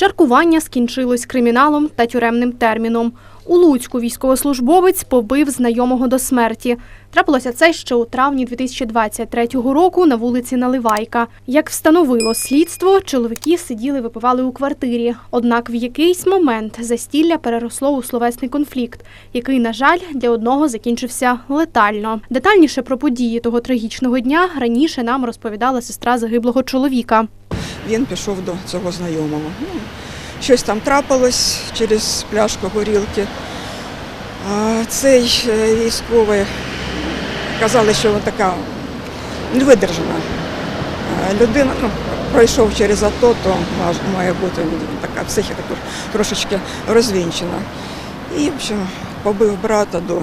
Чаркування скінчилось криміналом та тюремним терміном. У Луцьку військовослужбовець побив знайомого до смерті. Трапилося це ще у травні 2023 року на вулиці Наливайка. Як встановило слідство, чоловіки сиділи, випивали у квартирі. Однак в якийсь момент застілля переросло у словесний конфлікт, який, на жаль, для одного закінчився летально. Детальніше про події того трагічного дня раніше нам розповідала сестра загиблого чоловіка. Він пішов до цього знайомого. Ну, щось там трапилось через пляшку горілки. А цей е, військовий казали, що вона така невидержана е, людина. Ну, пройшов через АТО, то має бути така психіка трошечки розвінчена. І в побив брата до,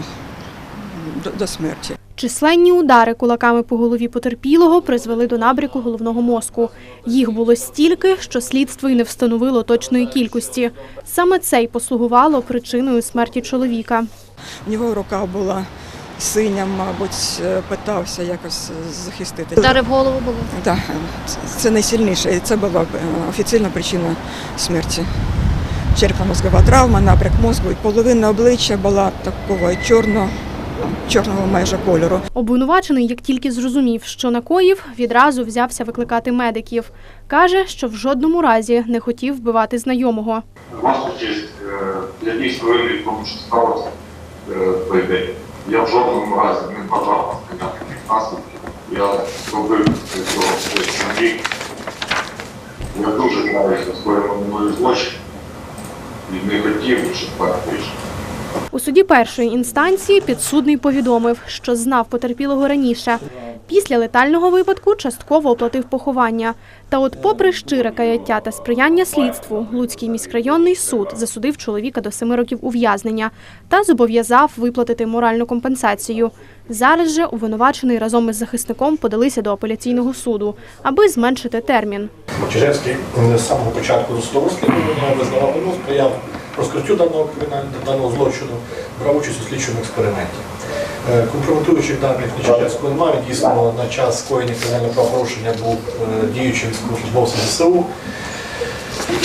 до, до смерті. Численні удари кулаками по голові потерпілого призвели до набряку головного мозку. Їх було стільки, що слідство й не встановило точної кількості. Саме це й послугувало причиною смерті чоловіка. У нього рука була синя, мабуть, е, питався якось захистити. Удари в голову були. Так, це- це найсильніше. Це була е, офіційна причина смерті. Черепно-мозгова травма, напряк мозку. І половина обличчя була такого чорного, чорного майже кольору. Обвинувачений, як тільки зрозумів, що накоїв, відразу взявся викликати медиків. Каже, що в жодному разі не хотів вбивати знайомого. Ваша честь, е, я дійсно винний в тому, що сталося е, той день. Я в жодному разі не бажав таких наслідків. Я зробив цього щось. Я дуже знаю, що скоєно мною злочин і не хотів, щоб так вийшло. У суді першої інстанції підсудний повідомив, що знав потерпілого раніше. Після летального випадку частково оплатив поховання. Та от, попри щире каяття та сприяння слідству, Луцький міськрайонний суд засудив чоловіка до семи років ув'язнення та зобов'язав виплатити моральну компенсацію. Зараз же обвинувачений разом із захисником подалися до апеляційного суду, аби зменшити термін. Чижевський з самого початку розслідування визнавав сприяв розкриттю даного даного злочину, брав участь у слідчому експерименті. Е, Компрометуючих даних Чижевського немає. Дійсно, на час скоєння кримінального правопорушення був е, діючим військовослужбовцем ЗСУ.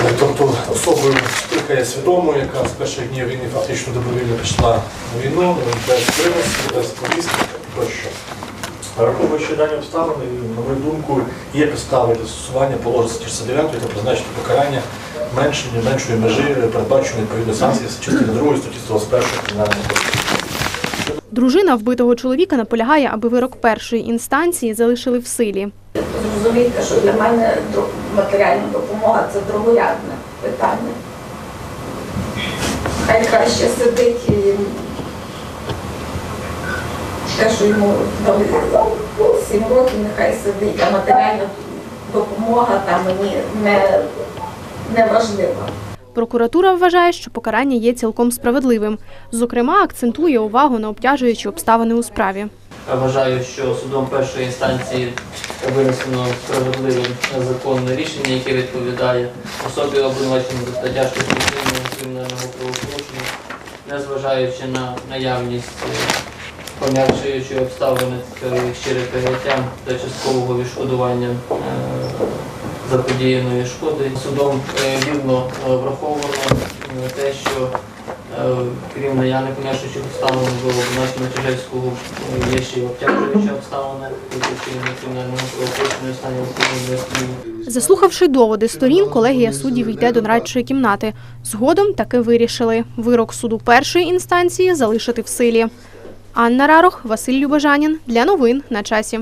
Е, Тобто особою яка свідомою, яка з перших днів війни фактично добровільно пішла на війну, без примусу, без повістки тощо. Враховуючи дані обставини, на мою думку, є підстави для застосування положень статті 69 та призначити покарання меншої, меншої межі, передбаченої відповідно санкції з частини 2 статті 121 кримінального кодексу. Дружина вбитого чоловіка наполягає, аби вирок першої інстанції залишили в силі. Зрозумійте, що для мене матеріальна допомога це другорядне питання. Хай краще сидить і те, що йому дали 7 років, нехай сидить, а матеріальна допомога там мені не, не важлива. Прокуратура вважає, що покарання є цілком справедливим. Зокрема, акцентує увагу на обтяжуючі обставини у справі. Я вважаю, що судом першої інстанції винесено справедливе законне рішення, яке відповідає особі обвинуваченому за злочинного кримінального правопорушення, незважаючи на наявність е, пом'якшуючої обставини щире каяття та часткового відшкодування е, заподіяної шкоди. Судом е, вірно е, враховано е, те, що Крім наявних пом'якшуючих обставин до обвинувачення Чижевського е, є ще й обтяжуючі обставини, виключення кримінального правопорушення стані сп'яніння. Заслухавши доводи сторін, колегія суддів йде до нарадчої кімнати. Згодом таки вирішили вирок суду першої інстанції залишити в силі. Анна Рарох, Василь Любожанін для новин на часі.